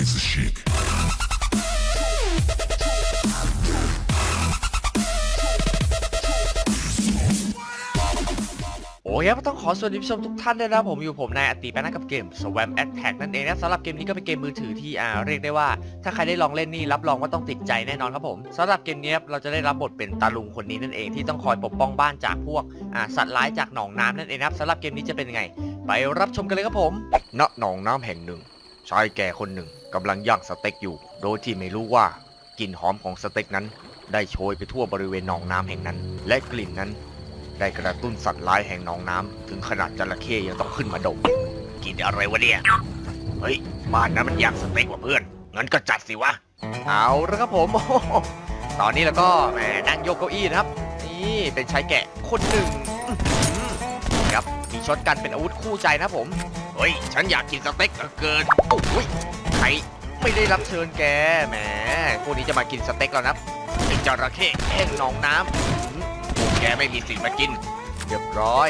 razor chic. โอ้ยครับต้องขอสวัสดีผู้ชมทุกท่านด้วยนะผมอยู่ผมนายอติแปนะกับเกม Swam Attack นั่นเองนะสำหรับเกมนี้ก็เป็นเกมมือถือที่อ่าเรียกได้ว่า ถ้าใครได้ลองเล่นนี่รับรองว่าต้องติดใจแน่นอนครับผมสำหรับเกมนี้ครับเราจะได้รับบทเป็นตาลุงคนนี้นั่นเองที่ต้องคอยปกป้องบ้านจากพวกอ่าสัตว์ร้ายจากหนองน้ำนั่นเองนะครับสำหรับเกมนี้จะเป็นยังไง ไปรับชมกันเลยครับผมณหนองน้ำแห่งหนึ่ง ชายแก่คนหนึ่งกำลังย่างสเต็กอยู่ โดยที่ไม่รู้ว่ากลิ่นหอมของสเต็กนั้น ได้โชยไปทั่วบริเวณหนองน้ำแห่งนั้น และกลิ่นนั้น ได้กระตุ้นสัตว์ร้ายแห่งหนองน้ำถึงขนาดจระเข้ยังต้องขึ้นมาดมกินอะไรวะเนี่ย เฮ้ยบ้านนั้นมันอยากสเต็กว่ะเพื่อน งั้นก็จัดสิวะ เอาละครับผมตอนนี้แล้วก็แหมนั่งยกเก้าอี้นะครับ นี่เป็นชายแกะคนหนึ่งครับมีช็อตกันเป็นอาวุธคู่ใจนะผม ฮ้ย ฉันอยากกินสเต็กเหลือเกินโอ้ยใครไม่ได้รับเชิญแก แหมพวกนี้จะมากินสเต็กแล้วนะไอ้จระเข้แห้งหนองน้ำอื้อหือแกไม่มีสิทธิ์มากิน เรียบร้อย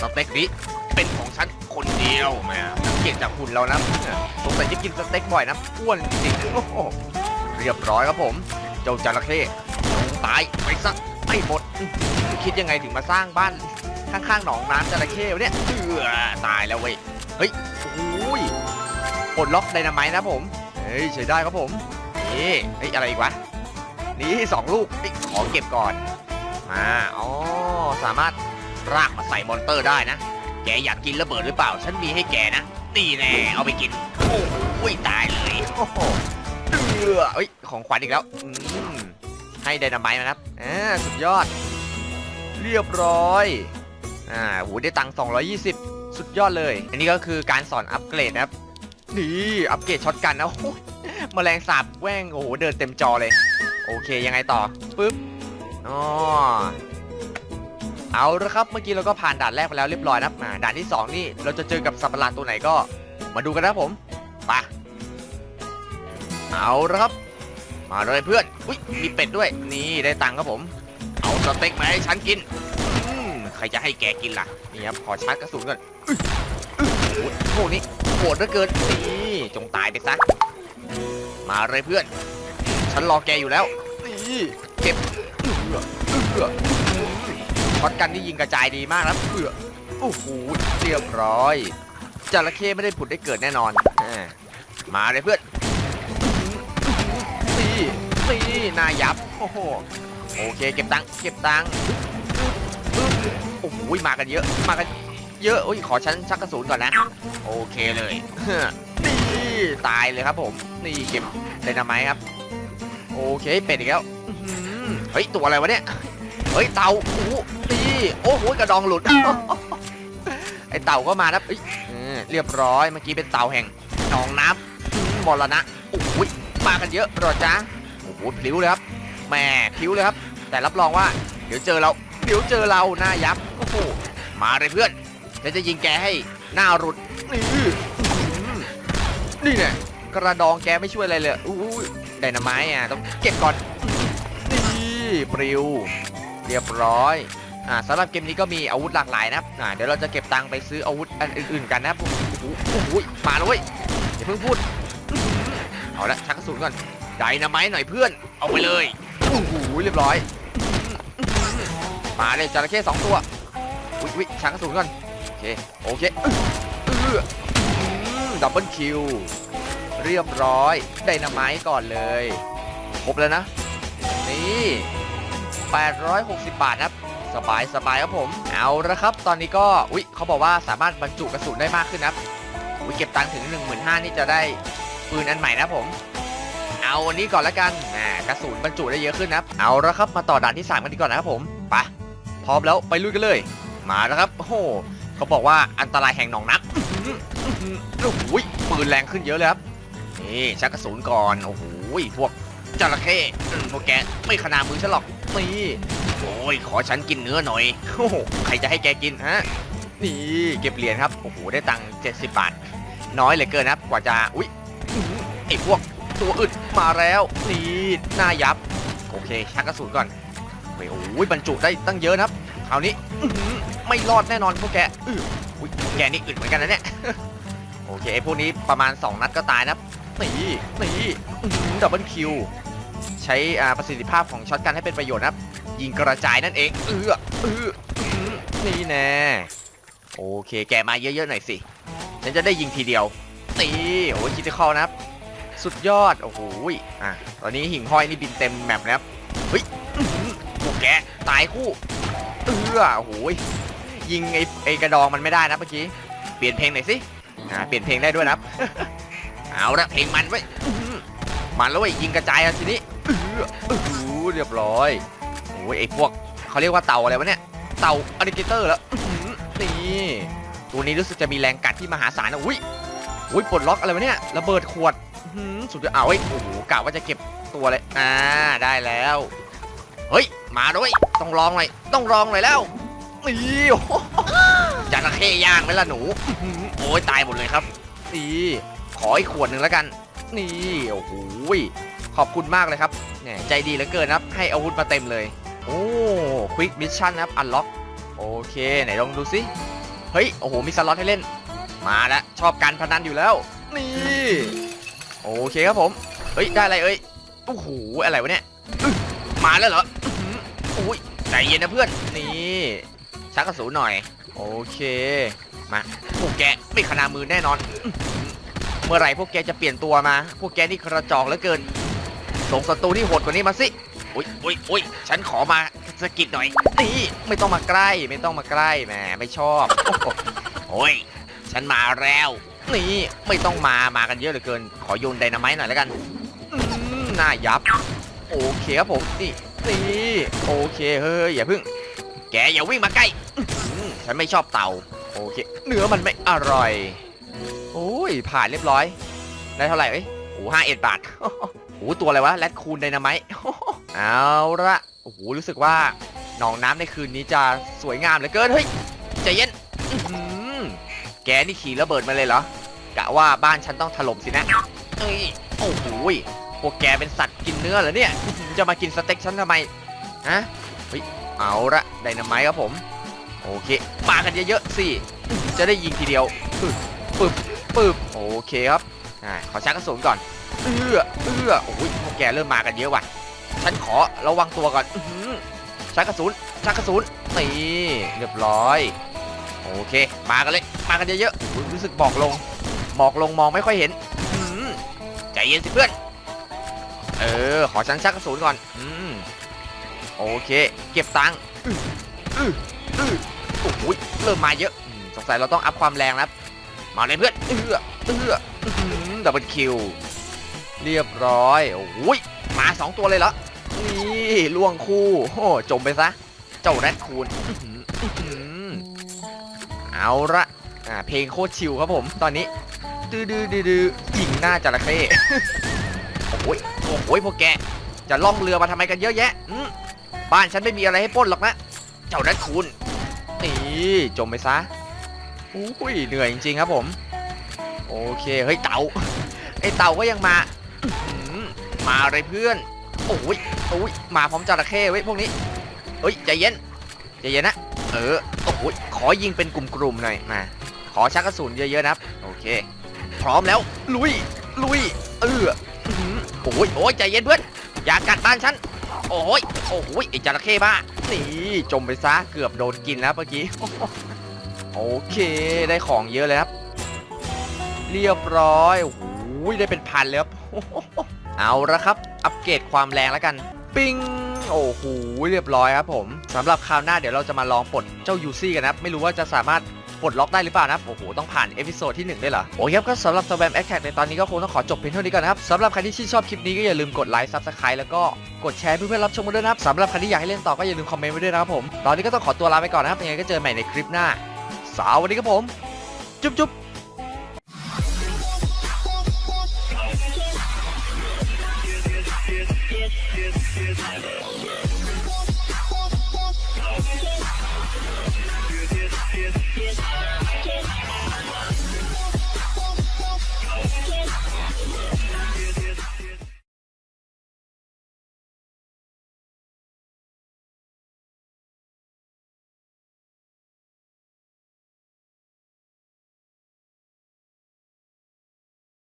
สเต็กนี้เป็นของฉันคนเดียวแหม่สังจากหุ่นเรานะสงสัยจะกินสเต็กบ่อยนะอ้วนจริงโอ้โหเรียบร้อยครับผม เจ้าจระเข้ตายไปซะไม่หมด คิดยังไงถึงมาสร้างบ้านข้างๆหนองน้ำจระเข้เนี่ยเออตายแล้วเว้ย เฮ้ยโอ้ยปลดล็อกไดนาไมต์นะผม เฮ้ยใช้ได้ครับผม นี่เฮ้ยอะไรอีกวะ นี่สองลูกเฮ้ยขอเก็บก่อน มาอ๋อสามารถรากมาใส่มอนเตอร์ได้นะ แกอยากกินระเบิดหรือเปล่า ฉันมีให้แกนะ นี่แน่ เอาไปกิน โอ้โหตายเลย โอ้โหเดือเอ้ย ของขวัญอีกแล้ว อืม ให้ไดนาไมต์นะครับอ่าสุดยอด เรียบร้อย อ่าโหได้ตังค์220 สุดยอดเลย อันนี้ก็คือการสอนอัปเกรดนะครับ นี่อัปเกรดช็อตกันนะโอ้โหแมลงสาบแว่งโอ้โหเดินเต็มจอเลย โอเคยังไงต่อปึ๊บอ๋อเอาละครับเมื่อกี้เราก็ผ่านด่านแรกไปแล้วเรียบร้อยนะครับอ่าด่านที่ 2 นี่เราจะเจอกับสัตว์ประหลาดตัวไหนก็มาดูกันนะผมไปเอาละครับ มาเลยเพื่อนอุ้ยมีเป็ดด้วย นี่ได้ตังค์ครับผม เอาสเต็กมาให้ฉันกิน รจะให้แกกินล่ะนี่ครับขอชาร์จกระสุนก่อนอื้ออื้อโอ้โหพวกนี้โหดเหลือเกินนี่จงตายไปซะมาเลยเพื่อน ฉันรอแกอยู่แล้วนี่เก็บเอือเอือช็อตกันนี่ยิงกระจายดีมากนะเอือโอ้โหเรียบร้อยจระเข้ไม่ได้ผุดได้เกิดแน่นอนอ่ามาเลยเพื่อนนี่นี่หนายับโอ้โหโอเคเก็บตังค์เก็บตังค์ โอ้โหมากันเยอะ มากันเยอะโอ้ยขอฉันชักกระสุนก่อนนะ โอเคเลยนี่ตายเลยครับผม นี่เก็บไดนาไมต์ครับ โอเคเป็ดอีกแล้วเฮ้ยตัวอะไรวะเนี่ย เฮ้ยเต่าโอ้โหนี่โอ้โหกระดองหลุด ไอเต่าก็มานะเอ้ยเรียบร้อยเมื่อกี้เป็นเต่าแห่งหนองน้ำมรณะโอ้โหมากันเยอะรอจ้าโอ้โหพลิ้วเลยครับแหม่พลิ้วเลยครับ แต่รับรองว่า เดี๋ยวเจอเรา เดี๋ยวเจอเราหน้ายับโอ้โหมาเลยเพื่อนเดี๋ยวจะยิงแกให้หน้าหลุดนี่นี่เนี่ยกระดองแกไม่ช่วยอะไรเลยอู้ยไดนาไมต์อะต้องเก็บก่อนนี่ปลิวเรียบร้อยอ่าสำหรับเกมนี้ก็มีอาวุธหลากหลายนะครับอ่าเดี๋ยวเราจะเก็บตังค์ไปซื้ออาวุธอันอื่นๆกันนะครับโอ้โหมาแล้วเว้ยอย่าเพิ่งพูดเอาละชักกระสุนก่อนไดนาไมต์หน่อยเพื่อนเอาไปเลยโอ้โหเรียบร้อย มาเลยจระเข้สองตัวอุ้ยอุ้ยชักกระสุนก่อนโอเคโอเคดับเบิลคิวเรียบร้อยไดนาไมต์ก่อนเลยครบแล้วนะ นี่ 860 บาทครับ สบายสบายครับผม เอาละครับ ตอนนี้ก็อุ๊ยเขาบอกว่าสามารถบรรจุกระสุนได้มากขึ้นครับอุ๊ยเก็บตังค์ถึง 15,000นี่จะได้ปืนอันใหม่นะผม เอาอันนี้ก่อนละกันแหมกระสุนบรรจุได้เยอะขึ้นนะครับเอาละครับมาต่อด่านที่ 3 กันดีก่อนนะครับผม ไป พร้อมแล้วไปลุยกันเลย มาแล้วครับโอ้โหเขาบอกว่าอันตรายแห่งหนองนักโอ้โหปืนแรงขึ้นเยอะเลยครับนี่ชักกระสุนก่อนโอ้โหพวกจระเข้อืมพวกแกไม่ขนามือฉันหรอกนี่โอ้ยขอฉันกินเนื้อหน่อยโอ้โหใครจะให้แกกินฮะนี่เก็บเหรียญครับโอ้โหได้ตังค์70 บาท น้อยเหลือเกินนะครับกว่าจะอุ้ยไอ้พวกตัวอึดมาแล้วนี่หน้ายับ โอเคชักกระสุนก่อน โอ้ยโอ้ยบรรจุได้ตั้งเยอะนะครับคราวนี้ไม่รอดแน่นอนพวกแกอื้อแกนี่อึดเหมือนกันนะเนี่ยโอเคพวกนี้ประมาณ 2 นัดก็ตายนะครับนี่นี่ดับเบิลคิวใช้ประสิทธิภาพของช็อตกันให้เป็นประโยชน์นะครับยิงกระจายนั่นเองเออเออนี่แน่โอเค แกมาเยอะๆหน่อยสิฉันจะได้ยิงทีเดียวตีโอ้ยคิดจะเข้านะครับ สุดยอด โอ้โหอะตอนนี้หิ่งห้อยนี่บินเต็มแมปแล้วเฮ้ย อื้อหือโอ้แกตายคู่เออโอ้โหยยิงไอ้ไอ้กระดองมันไม่ได้นะเมื่อกี้เปลี่ยนเพลงหน่อยสิอ่าเปลี่ยนเพลงได้ด้วยนะเอาละเพลงมันไว้ยมันแล้วเว้ยยิงกระจายแล้วทีนี้เออเรียบร้อยโอ้ยไอ้พวกเขาเรียกว่าเต่าอะไรวะเนี่ยเต่าอลิเกเตอร์แล้วนี่ตัวนี้รู้สึกจะมีแรงกัดที่มหาศาลนะอุ้ยอุ้ยปลดล็อกอะไรวะเนี่ยระเบิดขวดสุดยอดเอาไว้โอ้โหกะว่าจะเก็บตัวเลยอ่าได้แล้ว มาด้วย ต้องลองหน่อย ต้องลองหน่อยแล้วนี่โอ้โหจระเข้ย่างไหมล่ะหนู โอ้ยตายหมดเลยครับ นี่ ขออีกขวดหนึ่งแล้วกัน นี่ โอ้โหขอบคุณมากเลยครับเนี่ยใจดีเหลือเกินครับ ให้อาวุธมาเต็มเลย โอ้ควิกมิชชั่นครับ อันล็อก โอเค ไหนลองดูสิ เฮ้ย โอ้โห มีสล็อตให้เล่น มาแล้ว ชอบการพนันอยู่แล้ว นี่ โอเคครับผม เฮ้ย ได้อะไรเอ้ย โอ้โห อะไรวะเนี่ย มาแล้วเหรอ อื้ยใจเย็นนะเพื่อน นี่ชักกระสุนหน่อย โอเค มา พวกแกไม่ขนามือแน่นอน เมื่อไหร่พวกแกจะเปลี่ยนตัวมา พวกแกนี่กระจอกเหลือเกิน ส่งศัตรูที่โหดกว่านี้มาสิอุ้ยอุ้ยอุ้ยฉันขอมาสะกิดหน่อย นี่ไม่ต้องมาใกล้ ไม่ต้องมาใกล้แหมไม่ชอบ โอ้ย ฉันมาแล้ว นี่ไม่ต้องมา มากันเยอะเหลือเกิน ขอโยนไดนาไมต์หน่อยแล้วกันอืมน่ายับ โอเคครับผม นี่ นี่โอเคเฮ้ยอย่าพึ่ง แกอย่าวิ่งมาใกล้ฉันไม่ชอบเต่าโอเคเนื้อมันไม่อร่อย โอ้ยผ่านเรียบร้อย ได้เท่าไหร่เอ้ยโอ้ห้าเอ็ดบาทโอ้ตัวอะไรวะแรดคูนไดนาไมต์เอาละโอ้โหรู้สึกว่าหนองน้ำในคืนนี้จะสวยงามเหลือเกินเฮ้ยใจเย็นแกนี่ขี่ระเบิดมาเลยเหรอกะว่าบ้านฉันต้องถล่มสินะเอ้ยโอ้โห พวกแกเป็นสัตว์กินเนื้อเหรอเนี่ย จะมากินสเต็กฉันทำไมฮะเฮ้ยเอาละไดนาไมต์ครับผม โอเคมากันเยอะๆสิจะได้ยิงทีเดียวปึ๊บปึ๊บปึ๊บโอเคครับอ่าขอชักกระสุนก่อนเอื้อเอื้อโอ้ยพวกแกเริ่มมากันเยอะว่ะฉันขอระวังตัวก่อนอืชักกระสุนชักกระสุนนี่เรียบร้อย โอเค มากันเลย มากันเยอะๆรู้สึกบอกลง บอกลงมองไม่ค่อยเห็นใจเย็นสิเพื่อน ขอฉันชักกระสุนก่อนอืมโอเค เก็บตังค์อืออือโอ้โหเริ่มมาเยอะสงสัยเราต้องอัพความแรงแล้วมาเลยเพื่อนเอื้อเอื้อดับเบิลคิวเรียบร้อยโอ้ยมาสองตัวเลยเหรอนี่ล่วงคู่โอ้จมไปซะ เจ้าแรดคูนเอาละอ่าเพลงโคตรชิลครับผม ตอนนี้ดื้อดื้อดื้อดื้อยิงหน้าจระเข้โอ้ย โอ้ยพวกแกจะล่องเรือมาทำไมกันเยอะแยะบ้านฉันไม่มีอะไรให้ปล้นหรอกนะ เจ้าแรดคูนนี่จมไปซะอุ้ยเหนื่อยจริงๆครับผม โอเคเฮ้ยเต่าไอเต่าก็ยังมาอื้อหือมาเพื่อนโอ้ยโอ้ยมาพร้อมจระเข้เว้ยพวกนี้เฮ้ยใจเย็นใจเย็นนะเออโอ้ยขอยิงเป็นกลุ่มๆหน่อยมาขอชักกระสุนเยอะๆนะครับโอเค พร้อมแล้วลุยลุยเออ โอ้ยโอ้ยใจเย็นเพื่อนอย่ากัดบ้านฉันโอ้ยโอ้ยไอจระเข้บ้านี่จมไปซะเกือบโดนกินแล้วเมื่อกี้โอเคได้ของเยอะเลยครับ เรียบร้อยโอ้โหได้เป็นพันเลยครับเอาละครับ อัปเกรดความแรงแล้วกันปิ้งโอ้โหเรียบร้อยครับผมสำหรับคราวหน้าเดี๋ยวเราจะมาลองปลดเจ้ายูซี่กันนะไม่รู้ว่าจะสามารถ ปลดล็อกได้หรือเปล่านะครับ โอ้โห ต้องผ่านเอพิโซดที่1ด้วยเหรอ โอเคครับ ก็สำหรับสแวมแอคแท็กในตอนนี้ก็คงต้องขอจบเพียงเท่านี้ก่อนนะครับสำหรับใครที่ชื่นชอบคลิปนี้ก็อย่าลืมกดไลค์ซับสไครต์แล้วก็กดแชร์เพื่อนๆรับชมกันด้วยนะครับสำหรับใครที่อยากให้เล่นต่อก็อย่าลืมคอมเมนต์ไว้ด้วยนะครับผม ตอนนี้ก็ต้องขอตัวลาไปก่อนนะครับยังไงก็เจอใหม่ในคลิปหน้า สวัสดีครับผม จุ๊บจุ๊บ